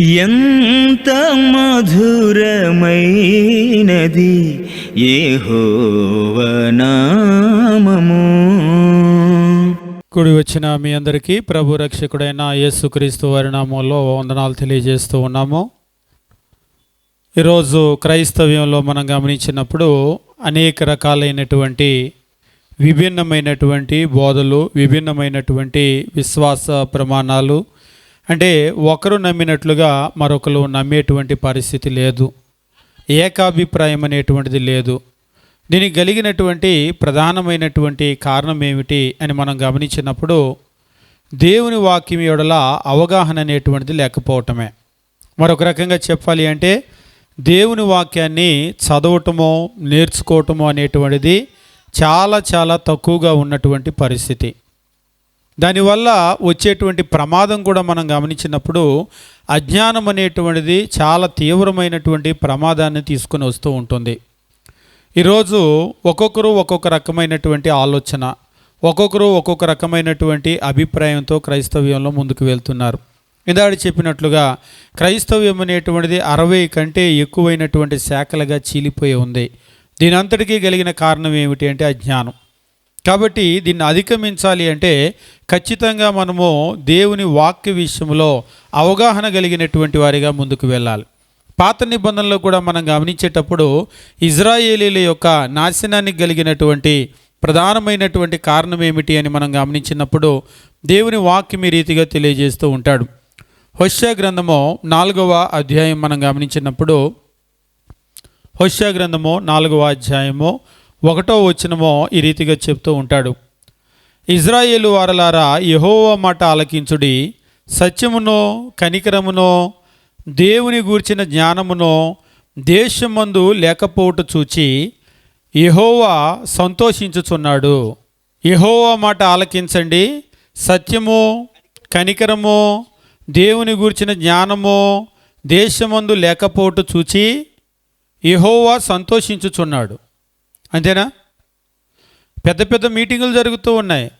ఎంత మధురమైనది ఏహోవనామము కుడి వచ్చిన మీ అందరికీ ప్రభు రక్షకుడైన యేసుక్రీస్తు వారి నామంలో వందనాలు తెలియజేస్తూ ఉన్నాము. ఈరోజు క్రైస్తవ్యంలో మనం గమనించినప్పుడు అనేక రకాలైనటువంటి విభిన్నమైనటువంటి బోధలు విభిన్నమైనటువంటి విశ్వాస ప్రమాణాలు అంటే ఒకరు నమ్మినట్లుగా మరొకరు నమ్మేటువంటి పరిస్థితి లేదు. ఏకాభిప్రాయం అనేటువంటిది లేదు. దీనికి కలిగినటువంటి ప్రధానమైనటువంటి కారణం ఏమిటి అని మనం గమనించినప్పుడు దేవుని వాక్యం ఎడల అవగాహన అనేటువంటిది లేకపోవటమే. మరొక రకంగా చెప్పాలి అంటే దేవుని వాక్యాన్ని చదవటమో నేర్చుకోవటమో అనేటువంటిది చాలా చాలా తక్కువగా ఉన్నటువంటి పరిస్థితి. దానివల్ల వచ్చేటువంటి ప్రమాదం కూడా మనం గమనించినప్పుడు అజ్ఞానం అనేటువంటిది చాలా తీవ్రమైనటువంటి ప్రమాదాన్ని తీసుకొని వస్తూ ఉంటుంది. ఈరోజు ఒక్కొక్కరు ఒక్కొక్క రకమైనటువంటి ఆలోచన ఒక్కొక్కరు ఒక్కొక్క రకమైనటువంటి అభిప్రాయంతో క్రైస్తవ్యంలో ముందుకు వెళ్తున్నారు. ఇందాడు చెప్పినట్లుగా క్రైస్తవ్యం అనేటువంటిది అరవై కంటే ఎక్కువైనటువంటి శాఖలుగా చీలిపోయి ఉంది. దీని అంతటికీ కలిగిన కారణం ఏమిటి అంటే అజ్ఞానం. కాబట్టి దీన్ని అధిగమించాలి అంటే ఖచ్చితంగా మనము దేవుని వాక్య విషయంలో అవగాహన కలిగినటువంటి వారిగా ముందుకు వెళ్ళాలి. పాత నిబంధనలో కూడా మనం గమనించేటప్పుడు ఇజ్రాయేలీల యొక్క నాశనానికి కలిగినటువంటి ప్రధానమైనటువంటి కారణం ఏమిటి అని మనం గమనించినప్పుడు దేవుని వాక్యం ఈ రీతిగా తెలియజేస్తూ ఉంటాడు. హొష్యా గ్రంథము నాలుగవ అధ్యాయం మనం గమనించినప్పుడు హొష్యా గ్రంథము నాలుగవ అధ్యాయము ఒకటో వచనమో ఈ రీతిగా చెప్తూ ఉంటాడు. ఇజ్రాయేలు వారలారా యహోవ మాట ఆలకించుడి. సత్యమునో కనికరమునో దేవుని గూర్చిన జ్ఞానమునో దేశమందు లేకపోవట చూచి యహోవా సంతోషించుచున్నాడు. యెహోవా మాట ఆలకించండి. సత్యము కనికరము దేవుని గూర్చిన జ్ఞానము దేశమందు లేకపోవట చూచి యహోవా సంతోషించుచున్నాడు. అంతేనా? పెద్ద పెద్ద మీటింగులు జరుగుతూ ఉన్నాయి.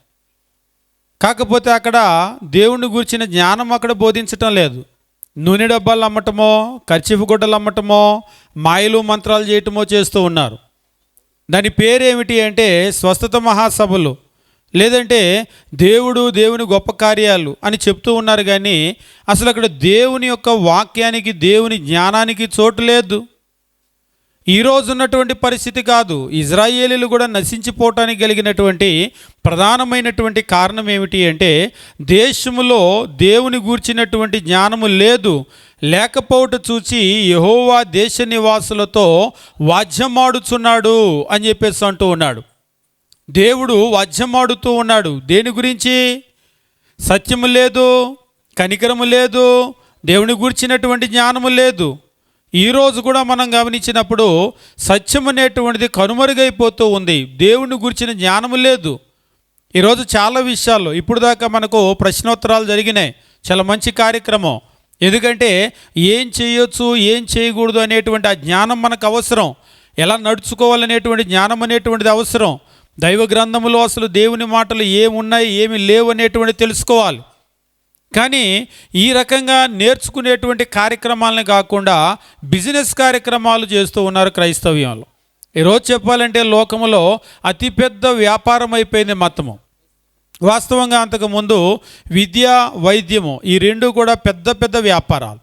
కాకపోతే అక్కడ దేవుణ్ణి గురించిన జ్ఞానం అక్కడ బోధించటం లేదు. నూనె డబ్బాలు అమ్మటమో ఖర్చీఫ్ గుడ్డలు అమ్మటమో మాయలు మంత్రాలు చేయటమో చేస్తూ ఉన్నారు. దాని పేరేమిటి అంటే స్వస్థత మహాసభలు లేదంటే దేవుడు దేవుని గొప్ప కార్యాలు అని చెప్తూ ఉన్నారు కానీ అసలు అక్కడ దేవుని యొక్క వాక్యానికి దేవుని జ్ఞానానికి చోటు లేదు. ఈ రోజు ఉన్నటువంటి పరిస్థితి కాదు. ఇజ్రాయేలీలు కూడా నశించిపోవటానికి కలిగినటువంటి ప్రధానమైనటువంటి కారణం ఏమిటి అంటే దేశములో దేవుని గూర్చినటువంటి జ్ఞానము లేదు. లేకపోవట చూచి యహోవా దేశ నివాసులతో వాద్యమాడుచున్నాడు అని చెప్పేసి అంటూ ఉన్నాడు. దేవుడు వాద్యమాడుతూ ఉన్నాడు. దేని గురించి? సత్యము లేదు కనికరము లేదు దేవుని గూర్చినటువంటి జ్ఞానము లేదు. ఈరోజు కూడా మనం గమనించినప్పుడు సత్యం అనేటువంటిది కనుమరుగైపోతూ ఉంది. దేవుని గురించిన జ్ఞానం లేదు. ఈరోజు చాలా విషయాలు ఇప్పుడు దాకా మనకు ప్రశ్నోత్తరాలు జరిగినాయి. చాలా మంచి కార్యక్రమం. ఎందుకంటే ఏం చేయొచ్చు ఏం చేయకూడదు అనేటువంటి ఆ జ్ఞానం మనకు అవసరం. ఎలా నడుచుకోవాలనేటువంటి జ్ఞానం అనేటువంటిది అవసరం. దైవ గ్రంథములో అసలు దేవుని మాటలు ఏమున్నాయి ఏమి లేవు అనేటువంటి తెలుసుకోవాలి. కానీ ఈ రకంగా నేర్చుకునేటువంటి కార్యక్రమాలను కాకుండా బిజినెస్ కార్యక్రమాలు చేస్తూ ఉన్నారు క్రైస్తవ్యంలో. ఈరోజు చెప్పాలంటే లోకములో అతిపెద్ద వ్యాపారం అయిపోయింది మతము. వాస్తవంగా అంతకుముందు విద్య వైద్యము ఈ రెండు కూడా పెద్ద పెద్ద వ్యాపారాలు.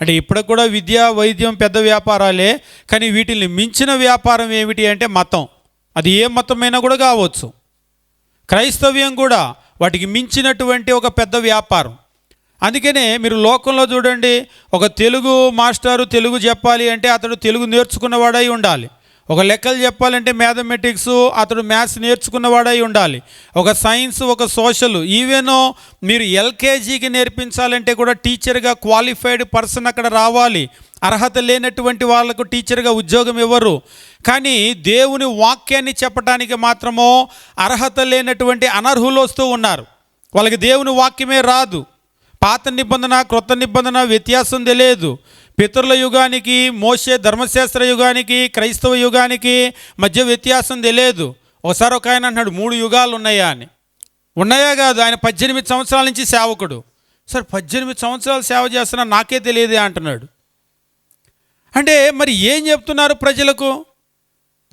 అంటే ఇప్పటికి కూడా విద్య వైద్యం పెద్ద వ్యాపారాలే కానీ వీటిని మించిన వ్యాపారం ఏమిటి అంటే మతం. అది ఏ మతమైనా కూడా కావచ్చు. క్రైస్తవ్యం కూడా వాటికి మించినటువంటి ఒక పెద్ద వ్యాపారం. అందుకనే మీరు లోకంలో చూడండి ఒక తెలుగు మాస్టారు తెలుగు చెప్పాలి అంటే అతడు తెలుగు నేర్చుకున్నవాడై ఉండాలి. ఒక లెక్కలు చెప్పాలంటే మ్యాథమెటిక్స్ అతడు మ్యాథ్స్ నేర్చుకున్నవాడై ఉండాలి. ఒక సైన్స్ ఒక సోషల్ ఈవెన్ మీరు ఎల్కేజీకి నేర్పించాలంటే కూడా టీచర్గా క్వాలిఫైడ్ పర్సన్ అక్కడ రావాలి. అర్హత లేనటువంటి వాళ్ళకు టీచర్గా ఉద్యోగం ఇవ్వరు. కానీ దేవుని వాక్యాన్ని చెప్పడానికి మాత్రమో అర్హత లేనటువంటి అనర్హులు వస్తూ ఉన్నారు. వాళ్ళకి దేవుని వాక్యమే రాదు. పాత నిబంధన క్రొత్త నిబంధన వ్యత్యాసం తెలియదు. పితరుల యుగానికి మోసే ధర్మశాస్త్ర యుగానికి క్రైస్తవ యుగానికి మధ్య వ్యత్యాసం తెలియదు. ఒకసారి ఒక ఆయన అన్నాడు మూడు యుగాలు ఉన్నాయా? అని. ఉన్నాయా కాదు. ఆయన పద్దెనిమిది సంవత్సరాల నుంచి సేవకుడు. సార్ పద్దెనిమిది సంవత్సరాలు సేవ చేస్తున్నా నాకే తెలియదే అంటున్నాడు. అంటే మరి ఏం చెప్తున్నారు ప్రజలకు?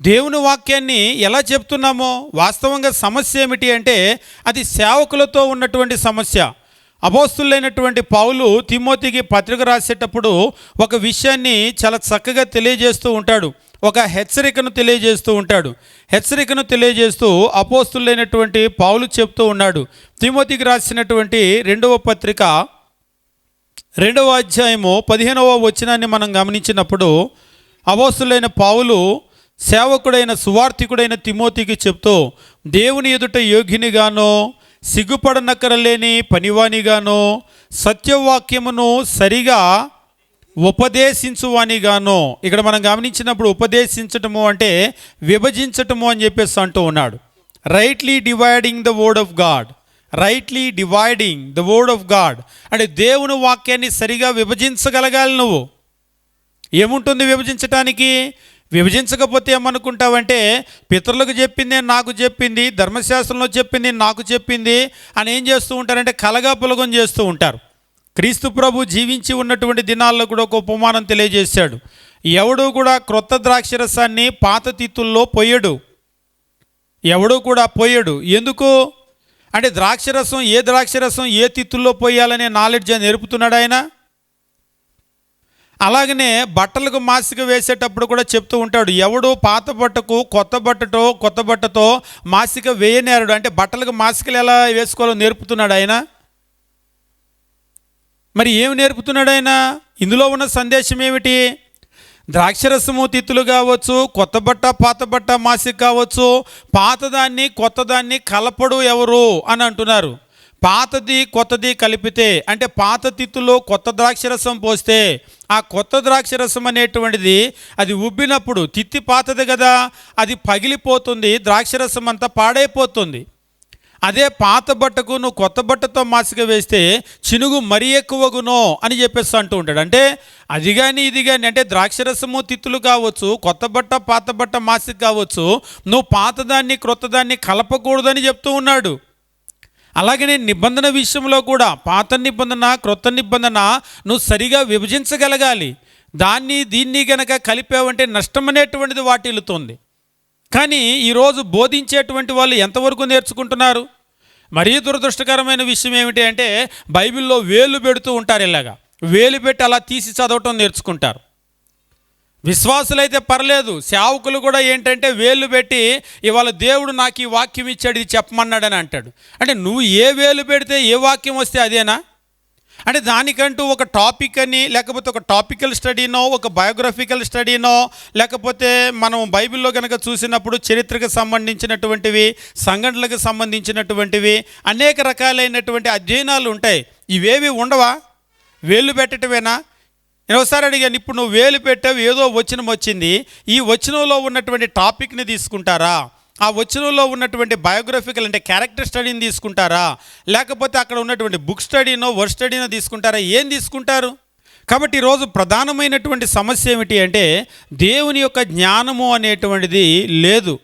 దేవుని వాక్యాన్ని ఎలా చెప్తున్నామో? వాస్తవంగా సమస్య ఏమిటి అంటే అది సేవకులతో ఉన్నటువంటి సమస్య. అపోస్తులైనటువంటి పౌలు తిమోతికి పత్రిక రాసేటప్పుడు ఒక విషయాన్ని చాలా చక్కగా తెలియజేస్తూ ఉంటాడు. ఒక హెచ్చరికను తెలియజేస్తూ ఉంటాడు. హెచ్చరికను తెలియజేస్తూ అపోస్తులైనటువంటి పౌలు చెప్తూ ఉన్నాడు. తిమోతికి రాసినటువంటి రెండవ పత్రిక రెండవ అధ్యాయము పదిహేనవ వచనాన్ని మనం గమనించినప్పుడు అవస్తులైన పావులు సేవకుడైన సువార్థికుడైన తిమోతికి చెప్తూ దేవుని ఎదుట యోగినిగానో సిగ్గుపడనక్కరలేని పనివానిగానో సత్యవాక్యమును సరిగా ఉపదేశించువానిగాను ఇక్కడ మనం గమనించినప్పుడు ఉపదేశించటము అంటే విభజించటము అని చెప్పేసి అంటూ ఉన్నాడు. Rightly dividing the word of God rightly dividing the word of God అంటే దేవుని వాక్యాన్ని సరిగా విభజించగలగాలి నువ్వు. ఏముంటుంది విభజించటానికి? విభజించకపోతే ఏమనుకుంటావంటే పితరులకు చెప్పింది నాకు చెప్పింది ధర్మశాస్త్రంలో చెప్పింది నాకు చెప్పింది అని ఏం చేస్తూ ఉంటారంటే కలగా పులగం చేస్తూ ఉంటారు. క్రీస్తు ప్రభు జీవించి ఉన్నటువంటి దినాల్లో కూడా ఒక ఉపమానం తెలియజేశాడు. ఎవడు కూడా క్రొత్త ద్రాక్షరసాన్ని పాత తిత్తుల్లో పొయ్యడు ఎవడు కూడా పోయడు. ఎందుకు? అంటే ద్రాక్షరసం ఏ ద్రాక్షరసం ఏ తిత్తుల్లో పోయాలనే నాలెడ్జ్ నేర్పుతున్నాడు ఆయన? అలాగనే బట్టలకు మాసిక వేసేటప్పుడు కూడా చెప్తూ ఉంటాడు ఎవడు పాత బట్టకు కొత్త బట్టతో కొత్త బట్టతో మాసిక వేయనేరడు. అంటే బట్టలకు మాసికలు ఎలా వేసుకోవాలో నేర్పుతున్నాడు ఆయన? మరి ఏమి నేర్పుతున్నాడు ఆయన? ఇందులో ఉన్న సందేశం ఏమిటి? ద్రాక్షరసము తిత్తులు కావచ్చు కొత్త బట్ట పాత బట్ట మాసిక కావచ్చు పాతదాన్ని కొత్తదాన్ని కలపడు ఎవరు అని అంటున్నారు. పాతది కొత్తది కలిపితే అంటే పాత తిత్తులో కొత్త ద్రాక్షరసం పోస్తే ఆ కొత్త ద్రాక్షరసం అనేటువంటిది అది ఉబ్బినప్పుడు తిత్తి పాతది కదా అది పగిలిపోతుంది ద్రాక్ష రసం అంతా పాడైపోతుంది. అదే పాత బట్టకు నువ్వు కొత్త బట్టతో మాసిక వేస్తే చినుగు మరీ ఎక్కువగునో అని చెప్పేసి అంటూ ఉంటాడు. అంటే అది కానీ ఇది కానీ అంటే ద్రాక్షరసము తిత్తులు కావచ్చు కొత్త బట్ట పాత బట్ట మాసిక కావచ్చు నువ్వు పాతదాన్ని క్రొత్తదాన్ని కలపకూడదని చెప్తూ ఉన్నాడు. అలాగనే నిబంధన విషయంలో కూడా పాత నిబంధన క్రొత్త నిబంధన నువ్వు సరిగా విభజించగలగాలి. దాన్ని దీన్ని గనక కలిపావంటే నష్టం అనేటువంటిది వాటిల్లుతుంది. కానీ ఈరోజు బోధించేటువంటి వాళ్ళు ఎంతవరకు నేర్చుకుంటున్నారు? మరీ దురదృష్టకరమైన విషయం ఏమిటి అంటే బైబిల్లో వేలు పెడుతూ ఉంటారు ఇలాగా. వేలు పెట్టి అలా తీసి చదవటం నేర్చుకుంటారు. విశ్వాసులైతే పర్లేదు. సేవకులు కూడా ఏంటంటే వేలు పెట్టి ఇవాళ దేవుడు నాకు ఈ వాక్యం ఇచ్చాడు ఇది చెప్పమన్నాడని అంటాడు. అంటే నువ్వు ఏ వేలు పెడితే ఏ వాక్యం వస్తే అదేనా? అంటే దానికంటూ ఒక టాపిక్ అని లేకపోతే ఒక టాపికల్ స్టడీనో ఒక బయోగ్రఫికల్ స్టడీనో లేకపోతే మనం బైబిల్లో కనుక చూసినప్పుడు చరిత్రకు సంబంధించినటువంటివి సంఘటనలకు సంబంధించినటువంటివి అనేక రకాలైనటువంటి అధ్యయనాలు ఉంటాయి. ఇవేవి ఉండవా? వేలు పెట్టటమేనా? నేను ఒకసారి అడిగాను ఇప్పుడు నువ్వు వేలు పెట్టావు ఏదో వచనం వచ్చింది ఈ వచనంలో ఉన్నటువంటి టాపిక్ని తీసుకుంటారా? ఆ వచనంలో ఉన్నటువంటి బయోగ్రఫికల్ అంటే క్యారెక్టర్ స్టడీని తీసుకుంటారా? లేకపోతే అక్కడ ఉన్నటువంటి బుక్ స్టడీనో వర్క్ స్టడీనో తీసుకుంటారా? ఏం తీసుకుంటారు? కాబట్టి ఈరోజు ప్రధానమైనటువంటి సమస్య ఏమిటి అంటే దేవుని యొక్క జ్ఞానము అనేటువంటిది లేదు.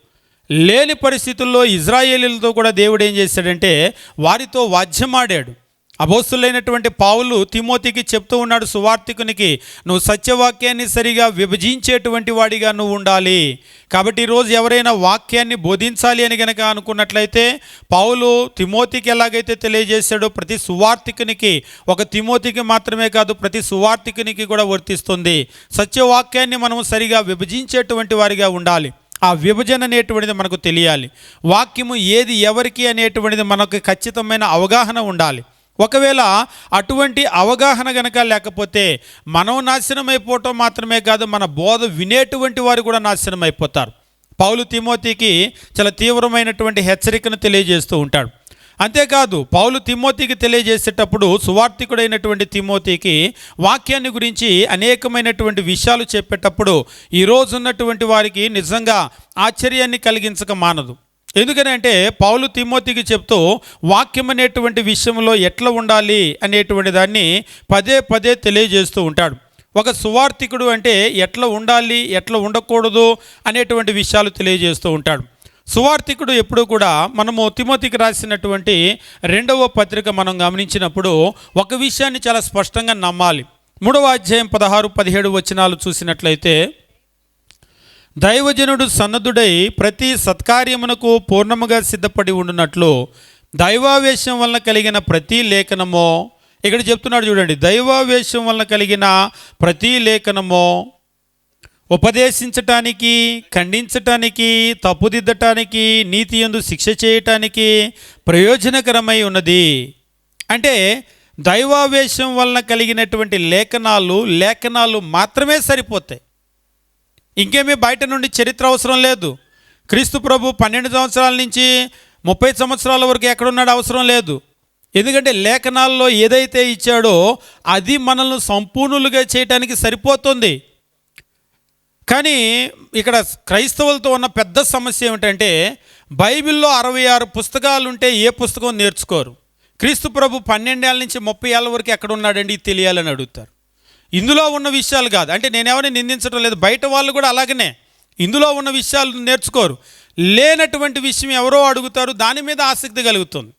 లేని పరిస్థితుల్లో ఇజ్రాయేలీలతో కూడా దేవుడు ఏం చేశాడంటే వారితో వాద్యమాడాడు. అబోస్తులైనటువంటి పావులు తిమోతికి చెప్తూ ఉన్నాడు సువార్థికునికి నువ్వు సత్యవాక్యాన్ని సరిగా విభజించేటువంటి వాడిగా నువ్వు ఉండాలి. కాబట్టి ఈరోజు ఎవరైనా వాక్యాన్ని బోధించాలి అని గనక అనుకున్నట్లయితే పావులు తిమోతికి ఎలాగైతే తెలియజేశాడో ప్రతి సువార్థికునికి ఒక తిమోతికి మాత్రమే కాదు ప్రతి సువార్థికునికి కూడా వర్తిస్తుంది. సత్యవాక్యాన్ని మనం సరిగా విభజించేటువంటి వారిగా ఉండాలి. ఆ విభజన అనేటువంటిది మనకు తెలియాలి. వాక్యము ఏది ఎవరికి అనేటువంటిది మనకు ఖచ్చితమైన అవగాహన ఉండాలి. ఒకవేళ అటువంటి అవగాహన గనక లేకపోతే మనం నాశనం అయిపోవటం మాత్రమే కాదు మన బోధ వినేటువంటి వారు కూడా నాశనం అయిపోతారు పౌలు తిమోతికి చాలా తీవ్రమైనటువంటి హెచ్చరికను తెలియజేస్తూ ఉంటాడు. అంతేకాదు పౌలు తిమోతికి తెలియజేసేటప్పుడు సువార్థికుడైనటువంటి తిమోతికి వాక్యాన్ని గురించి అనేకమైనటువంటి విషయాలు చెప్పేటప్పుడు ఈరోజు ఉన్నటువంటి వారికి నిజంగా ఆశ్చర్యాన్ని కలిగించక మానదు. ఎందుకనంటే పౌలు తిమోతికి చెప్తూ వాక్యం అనేటువంటి విషయంలో ఎట్లా ఉండాలి అనేటువంటి దాన్ని పదే పదే తెలియజేస్తూ ఉంటాడు. ఒక సువార్థికుడు అంటే ఎట్లా ఉండాలి ఎట్లా ఉండకూడదు అనేటువంటి విషయాలు తెలియజేస్తూ ఉంటాడు. సువార్థికుడు ఎప్పుడు కూడా మనము తిమోతికి రాసినటువంటి రెండవ పత్రిక మనం గమనించినప్పుడు ఒక విషయాన్ని చాలా స్పష్టంగా నమ్మాలి. మూడవ అధ్యాయం పదహారు పదిహేడు వచనాలు చూసినట్లయితే దైవజనుడు సన్నద్ధుడై ప్రతి సత్కార్యమునకు పూర్ణముగా సిద్ధపడి ఉండునట్లు దైవావేశం వలన కలిగిన ప్రతి లేఖనమో ఇక్కడ చెప్తున్నాడు చూడండి దైవావేశం వలన కలిగిన ప్రతి లేఖనమో ఉపదేశించటానికి ఖండించటానికి తప్పుదిద్దటానికి నీతి యందు శిక్ష చేయటానికి ప్రయోజనకరమై ఉన్నది. అంటే దైవావేశం వలన కలిగినటువంటి లేఖనాలు లేఖనాలు మాత్రమే సరిపోతాయి. ఇంకేమీ బయట నుండి చరిత్ర అవసరం లేదు. క్రీస్తు ప్రభు పన్నెండు సంవత్సరాల నుంచి ముప్పై సంవత్సరాల వరకు ఎక్కడున్నాడు అవసరం లేదు. ఎందుకంటే లేఖనాల్లో ఏదైతే ఇచ్చాడో అది మనల్ని సంపూర్ణులుగా చేయటానికి సరిపోతుంది. కానీ ఇక్కడ క్రైస్తవులతో ఉన్న పెద్ద సమస్య ఏమిటంటే బైబిల్లో అరవై ఆరు పుస్తకాలు ఉంటే ఏ పుస్తకం నేర్చుకోరు. క్రీస్తు ప్రభు పన్నెండేళ్ళ నుంచి ముప్పై ఏళ్ళ వరకు ఎక్కడ ఉన్నాడండి తెలియాలని అడుగుతారు. ఇందులో ఉన్న విషయాలు కాదు. అంటే నేను ఎవరిని నిందించడం లేదు. బయట వాళ్ళు కూడా అలాగనే. ఇందులో ఉన్న విషయాలు నేర్చుకోరు. లేనటువంటి విషయం ఎవరో అడుగుతారు. దాని మీద ఆసక్తి కలుగుతుంది.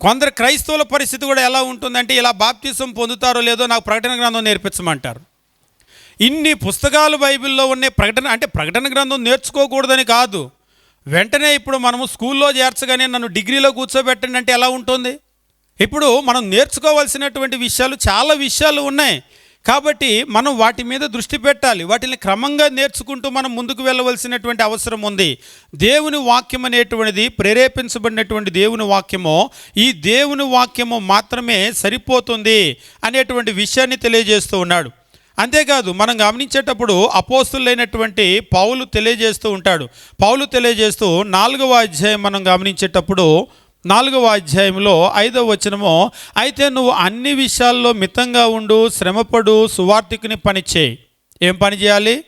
కొందరు క్రైస్తవుల పరిస్థితి కూడా ఎలా ఉంటుందంటే ఇలా బాప్తిసం పొందుతారో లేదో నాకు ప్రకటన గ్రంథం నేర్పించమంటారు. ఇన్ని పుస్తకాలు బైబిల్లో ఉన్నాయి. ప్రకటన అంటే ప్రకటన గ్రంథం నేర్చుకోకూడదని కాదు. వెంటనే ఇప్పుడు మనము స్కూల్లో చేర్చగానే నన్ను డిగ్రీలో కూర్చోబెట్టండి అంటే ఎలా ఉంటుంది? ఇప్పుడు మనం నేర్చుకోవాల్సినటువంటి విషయాలు చాలా విషయాలు ఉన్నాయి. కాబట్టి మనం వాటి మీద దృష్టి పెట్టాలి. వాటిని క్రమంగా నేర్చుకుంటూ మనం ముందుకు వెళ్ళవలసినటువంటి అవసరం ఉంది. దేవుని వాక్యం అనేటువంటిది ప్రేరేపించబడినటువంటి దేవుని వాక్యము ఈ దేవుని వాక్యము మాత్రమే సరిపోతుంది అనేటువంటి విషయాన్ని తెలియజేస్తూ ఉన్నాడు. అంతేకాదు మనం గమనించేటప్పుడు అపోస్తులైనటువంటి పౌలు తెలియజేస్తూ ఉంటాడు. పౌలు తెలియజేస్తూ నాలుగవ అధ్యాయం మనం గమనించేటప్పుడు నాలుగవ అధ్యాయంలో ఐదవ వచనము అయితే నువ్వు అన్ని విషయాల్లో మితంగా ఉండు శ్రమపడు సువార్థికుని పని చేయి. ఏం పని చేయాలి?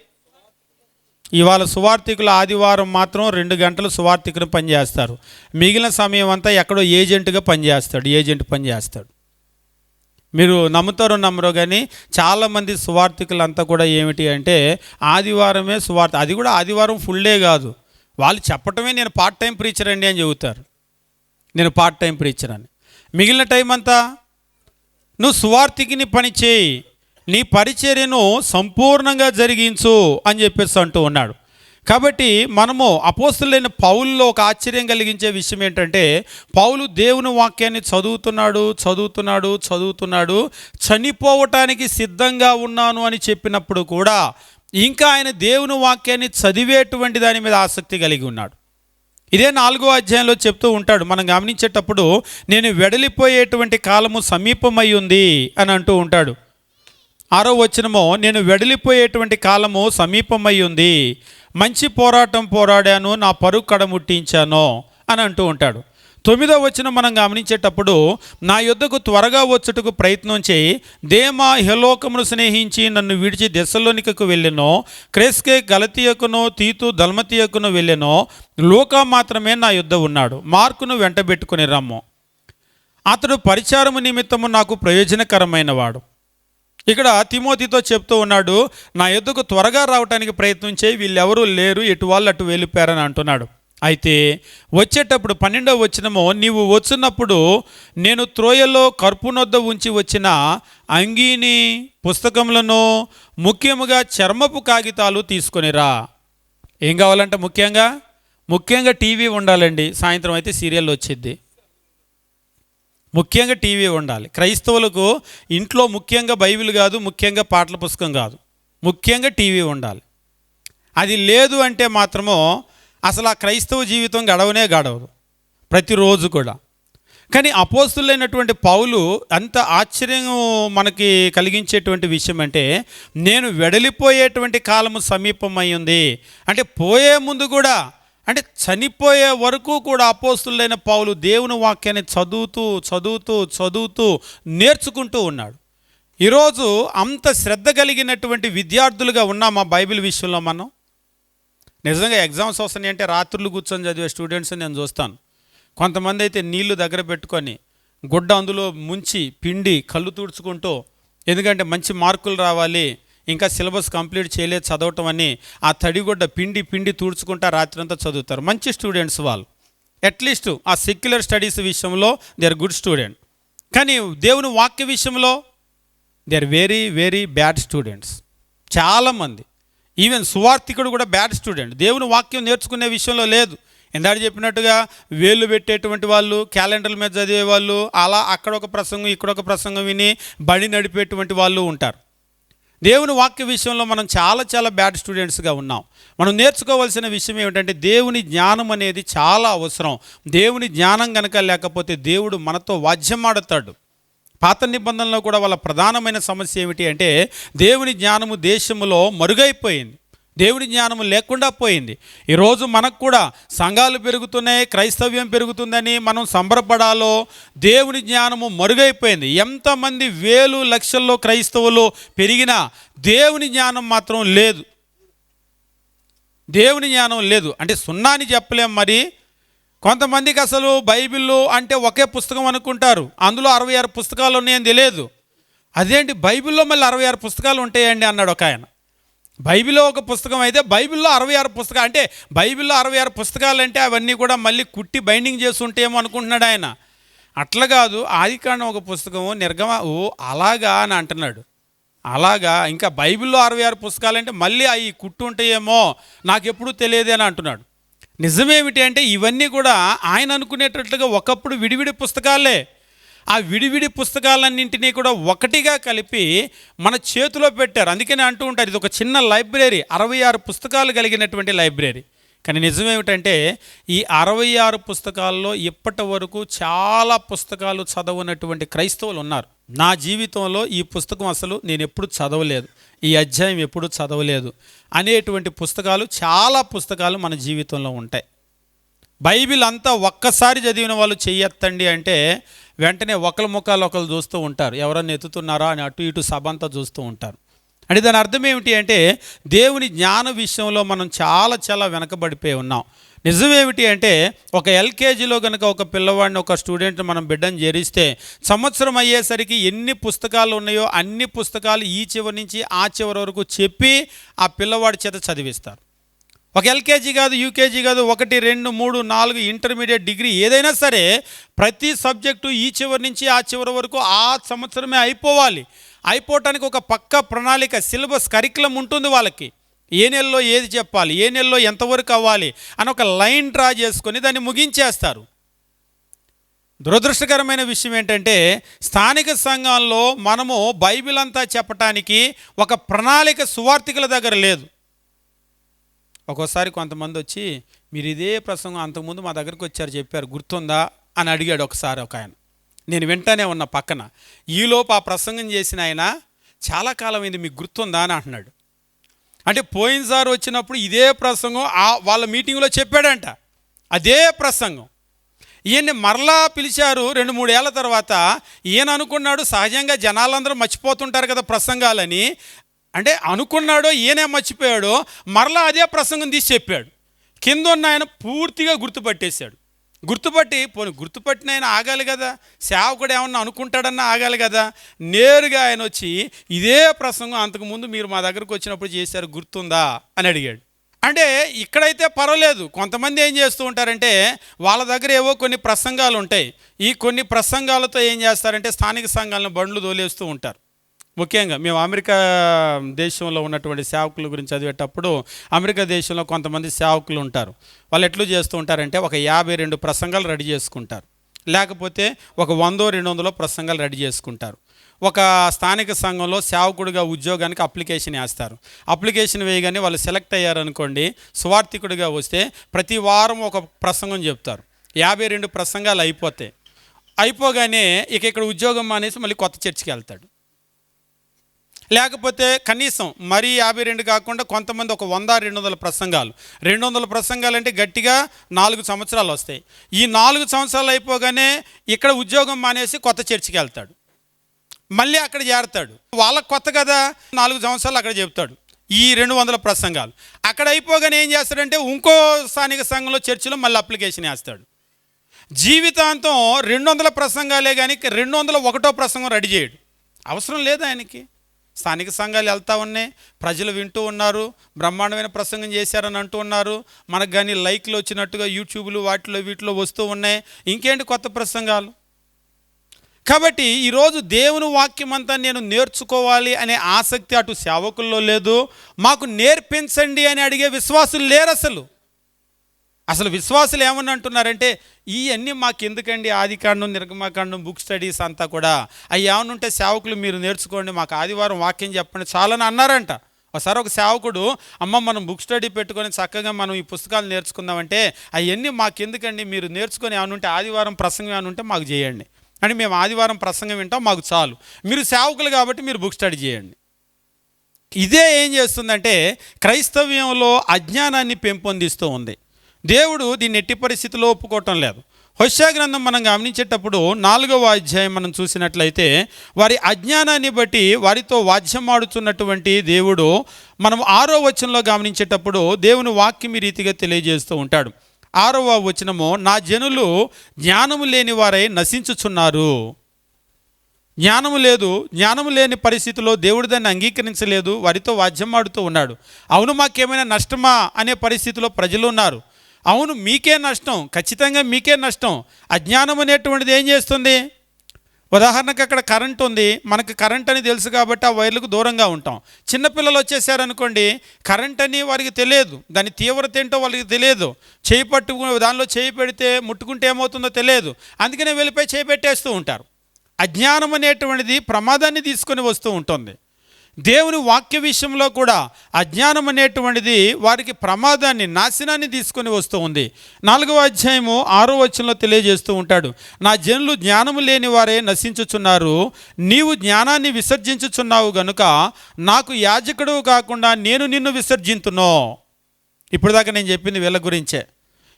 ఇవాళ సువార్థికులు ఆదివారం మాత్రం రెండు గంటలు సువార్థికుని పనిచేస్తారు మిగిలిన సమయం అంతా ఎక్కడో ఏజెంట్గా పనిచేస్తాడు ఏజెంట్ పనిచేస్తాడు మీరు నమ్ముతారో నమ్మరో కానీ చాలామంది సువార్థికులంతా కూడా ఏమిటి అంటే ఆదివారమే సువార్త అది కూడా ఆదివారం ఫుల్ డే కాదు. వాళ్ళు చెప్పటమే నేను పార్ట్ టైం ప్రీచర్ అండి అని చెబుతారు. నేను పార్ట్ టైం ప్రీచర్ అని. మిగిలిన టైం అంతా నువ్వు సువార్థికిని పని చేయి నీ పరిచర్యను సంపూర్ణంగా జరిగించు అని చెప్పేసి అంటూ ఉన్నాడు. కాబట్టి మనము అపోస్తులైన పౌల్లో ఒక ఆశ్చర్యం కలిగించే విషయం ఏంటంటే పౌలు దేవుని వాక్యాన్ని చదువుతున్నాడు చదువుతున్నాడు చదువుతున్నాడు చనిపోవటానికి సిద్ధంగా ఉన్నాను అని చెప్పినప్పుడు కూడా ఇంకా ఆయన దేవుని వాక్యాన్ని చదివేటువంటి దాని మీద ఆసక్తి కలిగి ఉన్నాడు. ఇదే నాలుగో అధ్యాయంలో చెప్తూ ఉంటాడు మనం గమనించేటప్పుడు నేను వెడలిపోయేటువంటి కాలము సమీపమై ఉంది అని అంటూ ఉంటాడు. ఆరో వచనమో నేను వెడలిపోయేటువంటి కాలము సమీపమై ఉంది మంచి పోరాటం పోరాడాను నా పరుగు కడముట్టించాను అని అంటూ ఉంటాడు. తొమ్మిదో వచ్చిన మనం గమనించేటప్పుడు నా యుద్ధకు త్వరగా వచ్చుటకు ప్రయత్నం చేయి. దేమా హెలోకమును స్నేహించి నన్ను విడిచి దశలోనికకు వెళ్ళెనో క్రెస్కే గలతీయకును తీతు దల్మతీయకును వెళ్ళెనో లోకా మాత్రమే నా యుద్ధ ఉన్నాడు. మార్కును వెంటబెట్టుకుని రమ్ము. అతడు పరిచారము నిమిత్తము నాకు ప్రయోజనకరమైన వాడు ఇక్కడ తిమోతితో చెప్తూ ఉన్నాడు నా ఎద్దుకు త్వరగా రావడానికి ప్రయత్నం చేయి వీళ్ళెవరూ లేరు ఎటు వాళ్ళు అటు వెళ్ళిపోయారని అంటున్నాడు. అయితే వచ్చేటప్పుడు పన్నెండవ వచ్చినము నీవు వచ్చినప్పుడు నేను త్రోయలో కర్పునొద్ద ఉంచి వచ్చిన అంగీని పుస్తకములను ముఖ్యముగా చర్మపు కాగితాలు తీసుకొనిరా. ఏం కావాలంటే ముఖ్యంగా? ముఖ్యంగా టీవీ ఉండాలండి. సాయంత్రం అయితే సీరియల్ వచ్చింది ముఖ్యంగా టీవీ ఉండాలి. క్రైస్తవులకు ఇంట్లో ముఖ్యంగా బైబిల్ కాదు ముఖ్యంగా పాటల పుస్తకం కాదు. ముఖ్యంగా టీవీ ఉండాలి. అది లేదు అంటే మాత్రము అసలు ఆ క్రైస్తవ జీవితం గడవనే గడవదు. ప్రతిరోజు కూడా. కానీ అపోస్తులైనటువంటి పౌలు అంత ఆశ్చర్యం మనకి కలిగించేటువంటి విషయం అంటే నేను వెడలిపోయేటువంటి కాలము సమీపమై ఉంది. అంటే పోయే ముందు కూడా అంటే చనిపోయే వరకు కూడా అపోస్తులైన పౌలు దేవుని వాక్యాన్ని చదువుతూ చదువుతూ చదువుతూ నేర్చుకుంటూ ఉన్నాడు. ఈరోజు అంత శ్రద్ధ కలిగినటువంటి విద్యార్థులుగా ఉన్నామా బైబిల్ విషయంలో మనం. నిజంగా ఎగ్జామ్స్ వస్తున్నాయి అంటే రాత్రులు కూర్చొని చదివే స్టూడెంట్స్ నేను చూస్తాను. కొంతమంది అయితే నీళ్ళు దగ్గర పెట్టుకొని గుడ్డ అందులో ముంచి పిండి కళ్ళు తుడుచుకుంటూ ఎందుకంటే మంచి మార్కులు రావాలి ఇంకా సిలబస్ కంప్లీట్ చేయలేదు చదవటం అని ఆ తడిగుడ్డ పిండి పిండి తుడుచుకుంటా రాత్రంతా చదువుతారు. మంచి స్టూడెంట్స్ వాళ్ళు. అట్లీస్ట్ ఆ సెక్యులర్ స్టడీస్ విషయంలో దే ఆర్ గుడ్ స్టూడెంట్ కానీ దేవుని వాక్య విషయంలో they are very very bad students చాలామంది ఈవెన్ సువార్థికుడు కూడా బ్యాడ్ స్టూడెంట్ దేవుని వాక్యం నేర్చుకునే విషయంలో లేదు. ఇందాక చెప్పినట్టుగా వేలు పెట్టేటువంటి వాళ్ళు క్యాలెండర్ల మీద చదివే వాళ్ళు అలా అక్కడ ఒక ప్రసంగం ఇక్కడ ఒక ప్రసంగం విని బడి నడిపేటువంటి వాళ్ళు ఉంటారు. దేవుని వాక్య విషయంలో మనం చాలా చాలా బ్యాడ్ స్టూడెంట్స్గా ఉన్నాం. మనం నేర్చుకోవాల్సిన విషయం ఏమిటంటే దేవుని జ్ఞానం అనేది చాలా అవసరం. దేవుని జ్ఞానం కనుక లేకపోతే దేవుడు మనతో వాద్యమాడుతాడు. పాత నిబంధనలో కూడా వాళ్ళ ప్రధానమైన సమస్య ఏమిటి అంటే దేవుని జ్ఞానము దేశములో మరుగైపోయింది. దేవుని జ్ఞానము లేకుండా పోయింది. ఈరోజు మనకు కూడా సంఘాలు పెరుగుతున్నాయి క్రైస్తవ్యం పెరుగుతుందని మనం సంబరపడాలో దేవుని జ్ఞానము మరుగైపోయింది. ఎంతమంది వేలు లక్షల్లో క్రైస్తవులు పెరిగినా దేవుని జ్ఞానం మాత్రం లేదు. దేవుని జ్ఞానం లేదు. అంటే సున్నాని చెప్పలేం మరి. కొంతమందికి అసలు బైబిల్ అంటే ఒకే పుస్తకం అనుకుంటారు. అందులో అరవై ఆరు పుస్తకాలు ఉన్నాయని తెలియదు. అదేంటి? బైబిల్లో మళ్ళీ అరవై ఆరు పుస్తకాలు ఉంటాయండి అన్నాడు ఒక ఆయన. బైబిల్లో ఒక పుస్తకం అయితే బైబిల్లో అరవై ఆరు పుస్తకాలు అంటే బైబిల్లో అరవై ఆరు పుస్తకాలు అంటే అవన్నీ కూడా మళ్ళీ కుట్టి బైండింగ్ చేసి ఉంటాయేమో అనుకుంటున్నాడు ఆయన. అట్లా కాదు ఆదికాండం ఒక పుస్తకము నిర్గమ ఓ అలాగా అని అంటున్నాడు. అలాగా ఇంకా బైబిల్లో అరవై ఆరు పుస్తకాలంటే మళ్ళీ అవి కుట్టు ఉంటాయేమో నాకు ఎప్పుడూ తెలియదు అని అంటున్నాడు. నిజమేమిటి అంటే ఇవన్నీ కూడా ఆయన అనుకునేటట్లుగా ఒకప్పుడు విడివిడి పుస్తకాలే. ఆ విడివిడి పుస్తకాలన్నింటినీ కూడా ఒకటిగా కలిపి మన చేతిలో పెట్టారు. అందుకని అంటూ ఉంటారు ఇది ఒక చిన్న లైబ్రరీ అరవై ఆరు పుస్తకాలు కలిగినటువంటి లైబ్రరీ. కానీ నిజమేమిటంటే ఈ అరవై ఆరు పుస్తకాల్లో ఇప్పటి వరకు చాలా పుస్తకాలు చదవనటువంటి క్రైస్తవులు ఉన్నారు. నా జీవితంలో ఈ పుస్తకం అసలు నేను ఎప్పుడు చదవలేదు. ఈ అధ్యాయం ఎప్పుడు చదవలేదు. అనేటువంటి పుస్తకాలు చాలా పుస్తకాలు మన జీవితంలో ఉంటాయి. బైబిల్ అంతా ఒక్కసారి చదివిన వాళ్ళు చెయ్యెత్తండి అంటే వెంటనే ఒకరి ముఖాలు ఒకరు చూస్తూ ఉంటారు. ఎవరన్నా ఎత్తుతున్నారా అని అటు ఇటు సభ అంతా చూస్తూ ఉంటారు. అంటే దాని అర్థం ఏమిటి అంటే దేవుని జ్ఞాన విషయంలో మనం చాలా చాలా వెనకబడిపోయి ఉన్నాం. నిజమేమిటి అంటే ఒక ఎల్కేజీలో కనుక ఒక పిల్లవాడిని ఒక స్టూడెంట్ మనం బిడ్డను చేరిస్తే సంవత్సరం అయ్యేసరికి ఎన్ని పుస్తకాలు ఉన్నాయో అన్ని పుస్తకాలు ఈ చివరి నుంచి ఆ చివరి వరకు చెప్పి ఆ పిల్లవాడి చేత చదివిస్తారు. ఒక ఎల్కేజీ కాదు యూకేజీ కాదు ఒకటి రెండు మూడు నాలుగు ఇంటర్మీడియట్ డిగ్రీ ఏదైనా సరే ప్రతి సబ్జెక్టు ఈ చివరి నుంచి ఆ చివరి వరకు ఆ సంవత్సరమే అయిపోవాలి. అయిపోవటానికి ఒక పక్క ప్రణాళిక సిలబస్ కరికులం ఉంటుంది వాళ్ళకి. ఏ నెలలో ఏది చెప్పాలి? ఏ నెలలో ఎంతవరకు అవ్వాలి? అని ఒక లైన్ డ్రా చేసుకొని దాన్ని ముగించేస్తారు. దురదృష్టకరమైన విషయం ఏంటంటే స్థానిక సంఘంలో మనము బైబిల్ అంతా చెప్పటానికి ఒక ప్రణాళిక సువార్థికుల దగ్గర లేదు. ఒక్కోసారి కొంతమంది వచ్చి మీరు ఇదే ప్రసంగం అంతకుముందు మా దగ్గరికి వచ్చారు చెప్పారు గుర్తుందా? అని అడిగాడు ఒకసారి ఒక ఆయన. నేను వింటానే ఉన్న పక్కన. ఈలోపు ఆ ప్రసంగం చేసిన ఆయన చాలా కాలం అయింది మీకు గుర్తుందా? అని అంటున్నాడు. అంటే పోయినసారి వచ్చినప్పుడు ఇదే ప్రసంగం ఆ వాళ్ళ మీటింగ్లో చెప్పాడంట. అదే ప్రసంగం. ఈయన్ని మరలా పిలిచారు రెండు మూడేళ్ళ తర్వాత ఈయన అనుకున్నాడు సహజంగా జనాలందరూ మర్చిపోతుంటారు కదా ప్రసంగాలని. అంటే అనుకున్నాడో ఈయనే మర్చిపోయాడో మరలా అదే ప్రసంగం తీసి చెప్పాడు. కింద ఉన్న ఆయన పూర్తిగా గుర్తుపట్టేశాడు. గుర్తుపట్టి పోనీ గుర్తుపట్టిన ఆయన ఆగాలి కదా? సేవకుడు ఏమన్నా అనుకుంటాడన్నా ఆగాలి కదా? నేరుగా ఆయన వచ్చి ఇదే ప్రసంగం అంతకుముందు మీరు మా దగ్గరకు వచ్చినప్పుడు చేశారు గుర్తుందా? అని అడిగాడు. అంటే ఇక్కడైతే పర్వాలేదు. కొంతమంది ఏం చేస్తూ ఉంటారంటే వాళ్ళ దగ్గర ఏవో కొన్ని ప్రసంగాలు ఉంటాయి. ఈ కొన్ని ప్రసంగాలతో ఏం చేస్తారంటే స్థానిక సంఘాలను బండ్లు తోలేస్తూ ఉంటారు. ముఖ్యంగా మేము అమెరికా దేశంలో ఉన్నటువంటి సేవకుల గురించి చదివేటప్పుడు అమెరికా దేశంలో కొంతమంది సేవకులు ఉంటారు. వాళ్ళు ఎట్లు చేస్తూ ఉంటారంటే ఒక యాభై రెండు ప్రసంగాలు రెడీ చేసుకుంటారు. లేకపోతే ఒక వందో రెండు వందలో ప్రసంగాలు రెడీ చేసుకుంటారు. ఒక స్థానిక సంఘంలో సేవకుడిగా ఉద్యోగానికి అప్లికేషన్ వేస్తారు. అప్లికేషన్ వేయగానే వాళ్ళు సెలెక్ట్ అయ్యారనుకోండి సువార్థికుడిగా వస్తే ప్రతి వారం ఒక ప్రసంగం చెప్తారు. యాభై రెండు ప్రసంగాలు అయిపోతాయి అయిపోగానే ఇక ఇక్కడ ఉద్యోగం మానేసి మళ్ళీ కొత్త చర్చికి వెళ్తాడు. లేకపోతే కనీసం మరీ యాభై రెండు కాకుండా కొంతమంది ఒక వంద రెండు వందల ప్రసంగాలు. రెండు వందల ప్రసంగాలు అంటే గట్టిగా నాలుగు సంవత్సరాలు వస్తాయి. ఈ నాలుగు సంవత్సరాలు అయిపోగానే ఇక్కడ ఉద్యోగం మానేసి కొత్త చర్చికి వెళ్తాడు. మళ్ళీ అక్కడ చేరతాడు. వాళ్ళకి కొత్త కదా నాలుగు సంవత్సరాలు అక్కడ చెప్తాడు ఈ రెండు వందల ప్రసంగాలు. అక్కడ అయిపోగానే ఏం చేస్తాడంటే ఇంకో స్థానిక సంఘంలో చర్చిలో మళ్ళీ అప్లికేషన్ వేస్తాడు. జీవితాంతం రెండు వందల ప్రసంగాలే కానీ రెండు వందల ఒకటో ప్రసంగం రెడీ చేయడు. అవసరం లేదు ఆయనకి. స్థానిక సంఘాలు వెళ్తూ ఉన్నాయి. ప్రజలు వింటూ ఉన్నారు. బ్రహ్మాండమైన ప్రసంగం చేశారని అంటూ ఉన్నారు. మనకు కానీ లైక్లు వచ్చినట్టుగా యూట్యూబ్లు వాటిలో వీటిలో వస్తూ ఉన్నాయి. ఇంకేంటి కొత్త ప్రసంగాలు? కాబట్టి ఈరోజు దేవుని వాక్యం అంతా నేను నేర్చుకోవాలి అనే ఆసక్తి అటు సేవకుల్లో లేదు. మాకు నేర్పించండి అని అడిగే విశ్వాసులు లేరు అసలు. అసలు విశ్వాసులు ఏమని అంటున్నారంటే ఇవన్నీ మాకు ఎందుకండి ఆదికాండం నిర్గమాకాండం బుక్ స్టడీస్ అంతా కూడా. అవి ఏమనుంటే సేవకులు మీరు నేర్చుకోండి మాకు ఆదివారం వాక్యం చెప్పండి చాలని అన్నారంట. ఒకసారి ఒక సేవకుడు అమ్మ మనం బుక్ స్టడీ పెట్టుకొని చక్కగా మనం ఈ పుస్తకాలు నేర్చుకుందామంటే అవన్నీ మాకు ఎందుకండి మీరు నేర్చుకొని ఏమనుంటే ఆదివారం ప్రసంగం ఏమనుంటే మాకు చేయండి. అని మేము ఆదివారం ప్రసంగం వింటాం మాకు చాలు. మీరు సేవకులు కాబట్టి మీరు బుక్ స్టడీ చేయండి. ఇదే ఏం చేస్తుందంటే క్రైస్తవ్యంలో అజ్ఞానాన్ని పెంపొందిస్తూ ఉంది. దేవుడు దీన్ని ఎట్టి పరిస్థితిలో ఒప్పుకోవటం లేదు. హొషా గ్రంథం మనం గమనించేటప్పుడు నాలుగవ అధ్యాయం మనం చూసినట్లయితే వారి అజ్ఞానాన్ని బట్టి వారితో వాద్యమాడుతున్నటువంటి దేవుడు మనం ఆరో వచనంలో గమనించేటప్పుడు దేవుని వాక్యం ఈ రీతిగా తెలియజేస్తూ ఉంటాడు. ఆరవ వచనము నా జనులు జ్ఞానము లేని వారై నశించుచున్నారు. జ్ఞానము లేదు జ్ఞానము లేని పరిస్థితిలో దేవుడు దాన్ని అంగీకరించలేదు వారితో వాద్యం ఆడుతూ ఉన్నాడు. అవును మాకేమైనా నష్టమా అనే పరిస్థితిలో ప్రజలు ఉన్నారు. అవును మీకే నష్టం ఖచ్చితంగా మీకే నష్టం. అజ్ఞానం అనేటువంటిది ఏం చేస్తుంది? ఉదాహరణకు అక్కడ కరెంట్ ఉంది మనకు కరెంట్ అని తెలుసు కాబట్టి ఆ వైర్లకు దూరంగా ఉంటాం. చిన్నపిల్లలు వచ్చేసారనుకోండి కరెంట్ అని వారికి తెలియదు. దాని తీవ్రత ఏంటో వాళ్ళకి తెలియదు. చేయి పట్టు దానిలో చేయి పెడితే ముట్టుకుంటే ఏమవుతుందో తెలియదు. అందుకనే వెళ్ళిపోయి చేయి పెట్టేస్తూ ఉంటారు. అజ్ఞానం అనేటువంటిది ప్రమాదాన్ని తీసుకొని వస్తూ ఉంటుంది. దేవుని వాక్య విషయంలో కూడా అజ్ఞానం అనేటువంటిది వారికి ప్రమాదాన్ని నాశనాన్ని తీసుకొని వస్తూ ఉంది. నాలుగవ అధ్యాయము ఆరో వచనంలో తెలియజేస్తూ ఉంటాడు. నా జనులు జ్ఞానము లేని వారే నశించుచున్నారు. నీవు జ్ఞానాన్ని విసర్జించుచున్నావు గనుక నాకు యాజకుడు కాకుండా నేను నిన్ను విసర్జింతునో. ఇప్పుడు దాకా నేను చెప్పింది వీళ్ళ గురించే.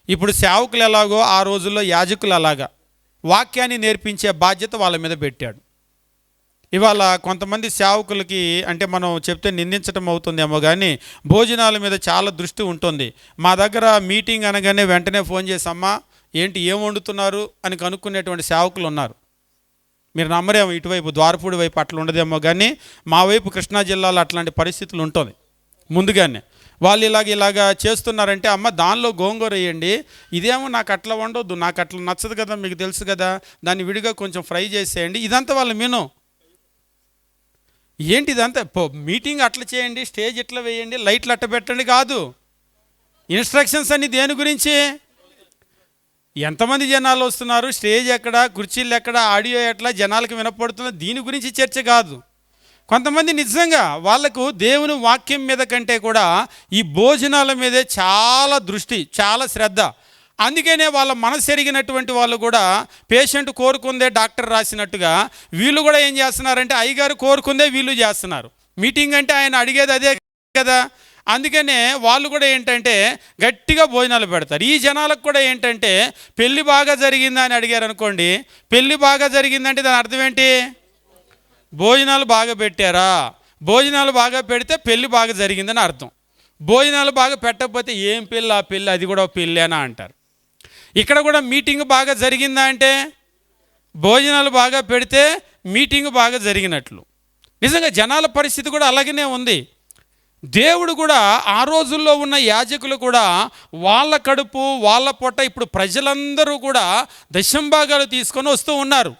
ఇప్పుడు సేవకులు ఎలాగో ఆ రోజుల్లో యాజకులు అలాగా. వాక్యాన్ని నేర్పించే బాధ్యత వాళ్ళ మీద పెట్టాడు. ఇవాళ కొంతమంది సేవకులకి అంటే మనం చెప్తే నిందించడం అవుతుందేమో కానీ భోజనాల మీద చాలా దృష్టి ఉంటుంది. మా దగ్గర మీటింగ్ అనగానే వెంటనే ఫోన్ చేసమ్మా అమ్మా ఏంటి ఏం వండుతున్నారు అని కనుక్కునేటువంటి సేవకులు ఉన్నారు. మీరు నమ్మరేమో ఇటువైపు ద్వారపూడి వైపు అట్లా ఉండదేమో కానీ మా వైపు కృష్ణా జిల్లాలో అట్లాంటి పరిస్థితులు ఉంటుంది. ముందుగానే. వాళ్ళు ఇలాగ ఇలాగ చేస్తున్నారంటే అమ్మ దానిలో గోంగూర వేయండి. ఇదేమో నాకు అట్లా వండొద్దు నాకు అట్లా నచ్చదు కదా మీకు తెలుసు కదా దాన్ని విడిగా కొంచెం ఫ్రై చేసేయండి. ఇదంతా వాళ్ళ మీను. ఏంటి ఇదంతా మీటింగ్ అట్లా చేయండి స్టేజ్ ఇట్లా వేయండి లైట్లు అట్ట పెట్టండి కాదు. ఇన్స్ట్రక్షన్స్ అన్ని దేని గురించి? ఎంతమంది జనాలు వస్తున్నారు? స్టేజ్ ఎక్కడ? కుర్చీలు ఎక్కడ? ఆడియో ఎట్లా? జనాలకు వినపడుతుందో దీని గురించి చర్చ కాదు. కొంతమంది నిజంగా వాళ్ళకు దేవుని వాక్యం మీద కంటే కూడా ఈ భోజనాల మీదే చాలా దృష్టి చాలా శ్రద్ధ. అందుకనే వాళ్ళ మనసు ఎరిగినటువంటి వాళ్ళు కూడా పేషెంట్ కోరుకుందే డాక్టర్ రాసినట్టుగా వీళ్ళు కూడా ఏం చేస్తున్నారంటే అయ్యగారు కోరుకుందే వీళ్ళు చేస్తున్నారు. మీటింగ్ అంటే ఆయన అడిగేది అదే కదా. అందుకనే వాళ్ళు కూడా ఏంటంటే గట్టిగా భోజనాలు పెడతారు. ఈ జనాలకు కూడా ఏంటంటే పెళ్ళి బాగా జరిగిందా అని అడిగారు అనుకోండి పెళ్ళి బాగా జరిగిందంటే దాని అర్థం ఏంటి? భోజనాలు బాగా పెట్టారా? భోజనాలు బాగా పెడితే పెళ్ళి బాగా జరిగిందని అర్థం. భోజనాలు బాగా పెట్టకపోతే ఏం పెళ్ళి ఆ పెళ్ళి అది కూడా పెళ్ళేనా అంటారు. ఇక్కడ కూడా మీటింగ్ బాగా జరిగిందా అంటే భోజనాలు బాగా పెడితే మీటింగ్ బాగా జరిగినట్లు. నిజంగా జనాల పరిస్థితి కూడా అలాగనే ఉంది. దేవుడు కూడా ఆ రోజుల్లో ఉన్న యాజకులు కూడా వాళ్ళ కడుపు వాళ్ళ పొట్ట ఇప్పుడు ప్రజలందరూ కూడా దశంభాగాలు తీసుకొని వస్తూ ఉన్నారు.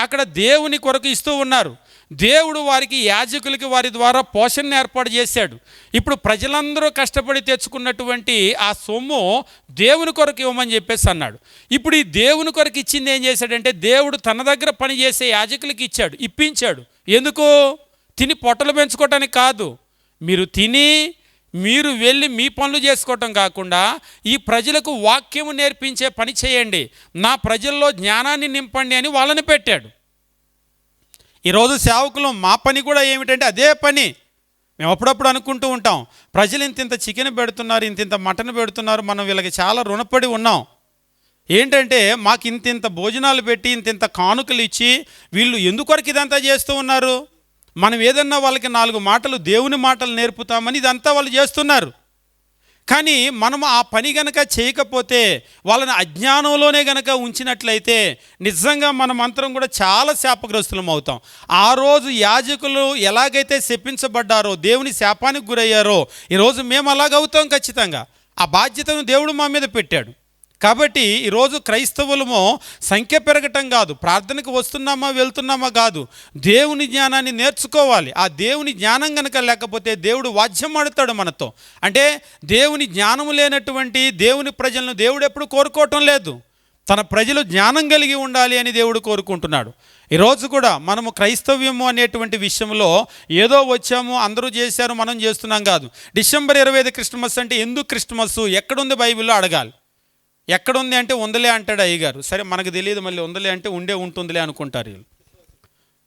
అక్కడ దేవుని కొరకు ఇస్తూ ఉన్నారు. దేవుడు వారికి యాజకులకి వారి ద్వారా పోషణ ఏర్పాటు చేశాడు. ఇప్పుడు ప్రజలందరూ కష్టపడి తెచ్చుకున్నటువంటి ఆ సొమ్ము దేవుని కొరకు ఇవ్వమని చెప్పేసి అన్నాడు. ఇప్పుడు ఈ దేవుని కొరకు ఇచ్చింది ఏం చేశాడంటే దేవుడు తన దగ్గర పనిచేసే యాజకులకి ఇచ్చాడు ఇప్పించాడు. ఎందుకు? తిని పొట్టలు పెంచుకోవటానికి కాదు. మీరు తిని మీరు వెళ్ళి మీ పనులు చేసుకోవటం కాకుండా ఈ ప్రజలకు వాక్యము నేర్పించే పని చేయండి. నా ప్రజల్లో జ్ఞానాన్ని నింపండి అని వాళ్ళని పెట్టాడు. ఈరోజు సేవకులు మా పని కూడా ఏమిటంటే అదే పని. మేము అప్పుడప్పుడు అనుకుంటూ ఉంటాం. ప్రజలు ఇంత ఇంత చికెన్ పెడుతున్నారు ఇంత ఇంత మటన్ పెడుతున్నారు మనం వీళ్ళకి చాలా రుణపడి ఉన్నాం. ఏంటంటే మాకు ఇంత ఇంత భోజనాలు పెట్టి ఇంత ఇంత కానుకలు ఇచ్చి వీళ్ళు ఎందుకొరకు ఇదంతా చేస్తూ ఉన్నారు? మనం ఏదన్నా వాళ్ళకి నాలుగు మాటలు దేవుని మాటలు నేర్పుతామని ఇదంతా వాళ్ళు చేస్తున్నారు. కానీ మనం ఆ పని గనక చేయకపోతే వాళ్ళని అజ్ఞానంలోనే గనక ఉంచినట్లయితే నిజంగా మనం కూడా చాలా శాపగ్రస్తులం అవుతాం. ఆ రోజు యాజకులు ఎలాగైతే శపించబడ్డారో దేవుని శాపానికి గురయ్యారో ఈరోజు మేము అలాగవుతాం ఖచ్చితంగా. ఆ బాధ్యతను దేవుడు మా మీద పెట్టాడు. కాబట్టి ఈరోజు క్రైస్తవులము సంఖ్య పెరగటం కాదు ప్రార్థనకు వస్తున్నామా వెళ్తున్నామా కాదు. దేవుని జ్ఞానాన్ని నేర్చుకోవాలి. ఆ దేవుని జ్ఞానం కనుక లేకపోతే దేవుడు వాద్యం ఆడతాడు మనతో. అంటే దేవుని జ్ఞానము లేనటువంటి దేవుని ప్రజలను దేవుడు ఎప్పుడు కోరుకోవటం లేదు. తన ప్రజలు జ్ఞానం కలిగి ఉండాలి అని దేవుడు కోరుకుంటున్నాడు. ఈరోజు కూడా మనము క్రైస్తవ్యము అనేటువంటి విషయంలో ఏదో వచ్చాము అందరూ చేశారు మనం చేస్తున్నాం కాదు. డిసెంబర్ ఇరవై ఐదు క్రిస్మస్ అంటే ఎందుకు క్రిస్మస్? ఎక్కడుంది బైబిల్లో అడగాలి. ఎక్కడుంది అంటే ఉందలే అంటాడు అయ్యగారు. సరే మనకు తెలియదు మళ్ళీ ఉందలే అంటే ఉండే ఉంటుందిలే అనుకుంటారు వీళ్ళు.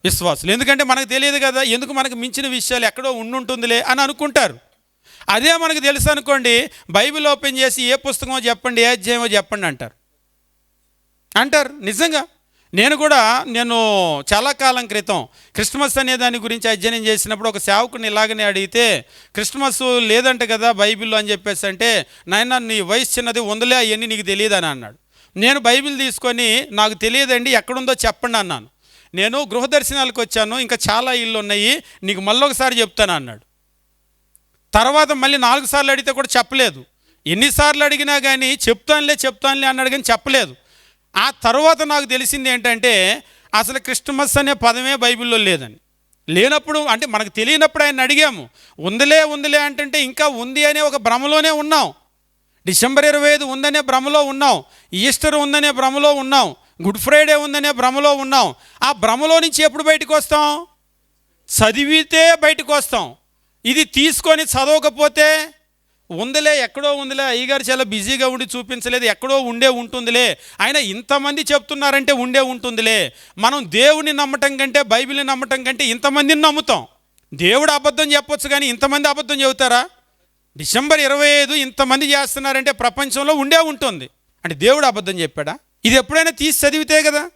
విశ్వాసులు. ఎందుకంటే మనకు తెలియదు కదా ఎందుకు మనకు మించిన విషయాలు ఎక్కడో ఉండుంటుందిలే అని అనుకుంటారు. అదే మనకు తెలుసు అనుకోండి బైబిల్ ఓపెన్ చేసి ఏ పుస్తకమో చెప్పండి ఏ అధ్యాయమో చెప్పండి అంటారు. అంటారు నిజంగా. నేను కూడా నేను చాలా కాలం క్రితం క్రిస్మస్ అనే దాని గురించి అధ్యయనం చేసినప్పుడు ఒక సేవకుని ఇలాగనే అడిగితే క్రిస్మస్ లేదంట కదా బైబిల్లో అని చెప్పేసి అంటే నాయన నీ వయసు చిన్నది వందలే అవన్నీ నీకు తెలియదని అన్నాడు. నేను బైబిల్ తీసుకొని నాకు తెలియదండి ఎక్కడుందో చెప్పండి అన్నాను. నేను గృహ దర్శనాలకు వచ్చాను ఇంకా చాలా ఇళ్ళు ఉన్నాయి నీకు మళ్ళీ ఒకసారి చెప్తాను అన్నాడు. తర్వాత మళ్ళీ నాలుగు సార్లు అడిగితే కూడా చెప్పలేదు. ఎన్నిసార్లు అడిగినా కానీ చెప్తానులే చెప్తానులే అన్నాడు కానీ చెప్పలేదు. ఆ తర్వాత నాకు తెలిసింది ఏంటంటే అసలు క్రిస్టమస్ అనే పదమే బైబిల్లో లేదని లేనప్పుడు అంటే మనకు తెలియనప్పుడు ఆయన అడిగాము. ఉందిలే ఉందిలే అంటే ఇంకా ఉంది అనే ఒక భ్రమలోనే ఉన్నాం. డిసెంబర్ ఇరవై ఐదు ఉందనే భ్రమలో ఉన్నాం. ఈస్టర్ ఉందనే భ్రమలో ఉన్నాం. గుడ్ ఫ్రైడే ఉందనే భ్రమలో ఉన్నాం. ఆ భ్రమలో నుంచి ఎప్పుడు బయటకు వస్తాం? చదివితే బయటకు వస్తాం. ఇది తీసుకొని చదవకపోతే ఉందిలే ఎక్కడో ఉందిలే అయ్యగారు చాలా బిజీగా ఉండి చూపించలేదు ఎక్కడో ఉండే ఉంటుందిలే. ఆయన ఇంతమంది చెప్తున్నారంటే ఉండే ఉంటుందిలే. మనం దేవుని నమ్మటం కంటే బైబిల్ని నమ్మటం కంటే ఇంతమందిని నమ్ముతాం. దేవుడు అబద్ధం చెప్పొచ్చు కానీ ఇంతమంది అబద్ధం చెబుతారా? డిసెంబర్ ఇరవై ఐదు ఇంతమంది చేస్తున్నారంటే ప్రపంచంలో ఉండే ఉంటుంది. అంటే దేవుడు అబద్ధం చెప్పాడా? ఇది ఎప్పుడైనా తీసి చదివితే కదా?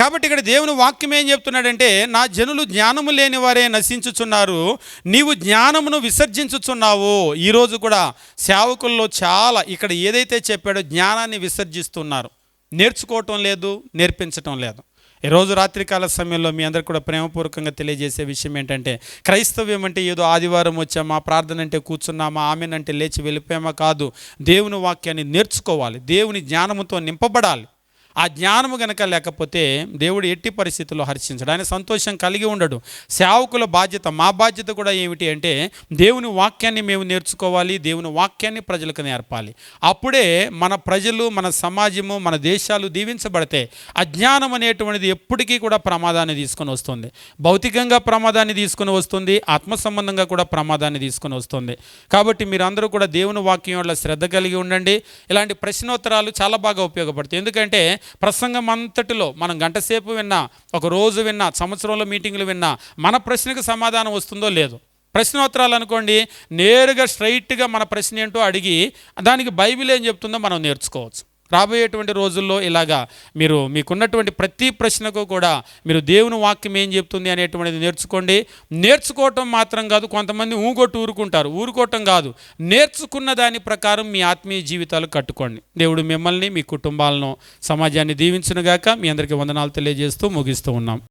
కాబట్టి ఇక్కడ దేవుని వాక్యం ఏం చెప్తున్నాడంటే నా జనులు జ్ఞానము లేని వారే నశించుచున్నారు నీవు జ్ఞానమును విసర్జించుచున్నావు. ఈరోజు కూడా సేవకుల్లో చాలా ఇక్కడ ఏదైతే చెప్పాడో జ్ఞానాన్ని విసర్జిస్తున్నారు. నేర్చుకోవటం లేదు నేర్పించటం లేదు. ఈరోజు రాత్రికాల సమయంలో మీ అందరికి కూడా ప్రేమపూర్వకంగా తెలియజేసే విషయం ఏంటంటే క్రైస్తవ్యం అంటే ఏదో ఆదివారం వచ్చామా ప్రార్థన అంటే కూర్చున్నామా ఆమెనంటే లేచి వెళ్ళిపోయామా కాదు. దేవుని వాక్యాన్ని నేర్చుకోవాలి దేవుని జ్ఞానముతో నింపబడాలి. ఆ జ్ఞానము గనక లేకపోతే దేవుడు ఎట్టి పరిస్థితుల్లో హర్షించడు. ఆయన సంతోషం కలిగి ఉండడు. సేవకుల బాధ్యత మా బాధ్యత కూడా ఏమిటి అంటే దేవుని వాక్యాన్ని మేము నేర్చుకోవాలి దేవుని వాక్యాన్ని ప్రజలకు నేర్పాలి. అప్పుడే మన ప్రజలు మన సమాజము మన దేశాలు దీవించబడితే అజ్ఞానం అనేటువంటిది ఎప్పటికీ కూడా ప్రమాదాన్ని తీసుకొని వస్తుంది. భౌతికంగా ప్రమాదాన్ని తీసుకొని వస్తుంది. ఆత్మ సంబంధంగా కూడా ప్రమాదాన్ని తీసుకొని వస్తుంది. కాబట్టి మీరందరూ కూడా దేవుని వాక్యం వల్ల శ్రద్ధ కలిగి ఉండండి. ఇలాంటి ప్రశ్నోత్తరాలు చాలా బాగా ఉపయోగపడతాయి. ఎందుకంటే ప్రసంగం అంతటిలో మనం గంటసేపు విన్నా ఒక రోజు విన్నా సంవత్సరంలో మీటింగ్లు విన్నా మన ప్రశ్నకు సమాధానం వస్తుందో లేదు. ప్రశ్నోత్తరాలు అనుకోండి నేరుగా స్ట్రైట్గా మన ప్రశ్న ఏంటో అడిగి దానికి బైబిల్ ఏం చెప్తుందో మనం నేర్చుకోవచ్చు. రాబోయేటువంటి రోజుల్లో ఇలాగా మీరు మీకున్నటువంటి ప్రతి ప్రశ్నకు కూడా మీరు దేవుని వాక్యం ఏం చెప్తుంది అనేటువంటిది నేర్చుకోండి. నేర్చుకోవటం మాత్రం కాదు కొంతమంది ఊగొట్టు ఊరుకుంటారు. ఊరుకోవటం కాదు. నేర్చుకున్న దాని ప్రకారం మీ ఆత్మీయ జీవితాలు కట్టుకోండి. దేవుడు మిమ్మల్ని మీ కుటుంబాలను సమాజాన్ని దీవించునుగాక. మీ అందరికీ వందనాలు తెలియజేస్తూ ముగిస్తూ ఉన్నాం.